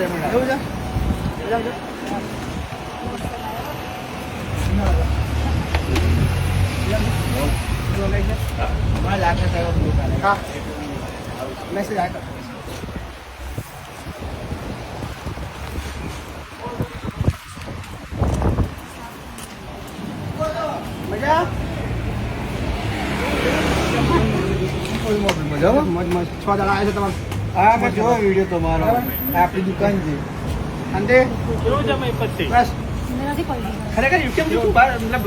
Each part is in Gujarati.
એવું છે જાઓ, જાઓ. હા મેસેજ આવ્યો મજા મજામાં મજ મજ છ દાડા આવ્યા છે તમારે હા મેં જોયો વીડિયો તમારો. આપણી દુકાન છે અંતે રોજ અમે પછી બસ. ખરેખર યુકેમ જેવું બહાર મતલબ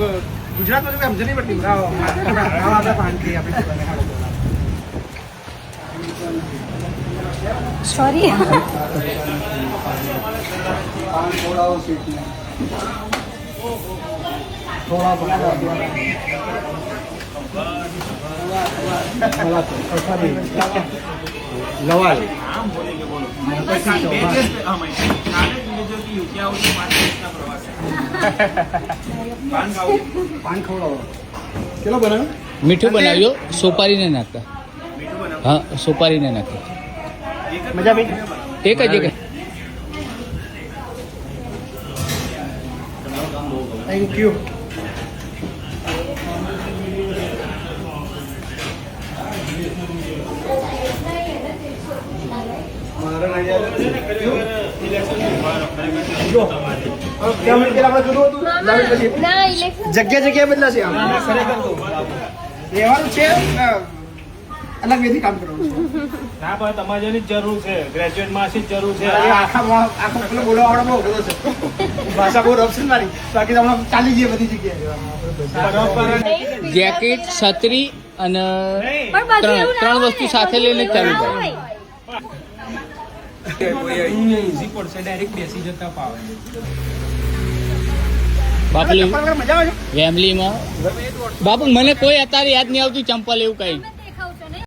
ગુજરાતમાં તો સમજ નહીં પડતી. આપણે પાણી આપણી દુકાને હાલો. સોરી થોડા પકડા લવાલ કેટલો બનાવ્યો મીઠું બનાવ્યો સોપારીને નાખતા હા સોપારીને નાખતા મજા એક જ એક થેન્ક યુ મારા નડિયાદ જો હવે ત્યાં મિનિટ પહેલા આપણે જોયું હતું દસ મિનિટ પછી ના ઇલેક્શન જગ્યા બદલાશે આમ ખરેખર તો રહેવાનું છે અલગ વેથી કામ કરવાનું ના પણ તમારે જેની જરૂર છે ગ્રેજ્યુએટમાં જ જરૂર છે આખા આખો પેલો બોલવા બહુ અઘરો છે ભાષા બહુ રફ ને મારી બાકી તો હમણાં ચાલી જઈએ બધી જગ્યાએ જેકેટ છત્રી અને ત્રણ. વસ્તુ સાથે લઈને ચાલુ ના બાપલી ફેમિલીમાં બાપુ મને કોઈ અત્યારે યાદ નહીં આવતું ચંપલ એવું કઈ.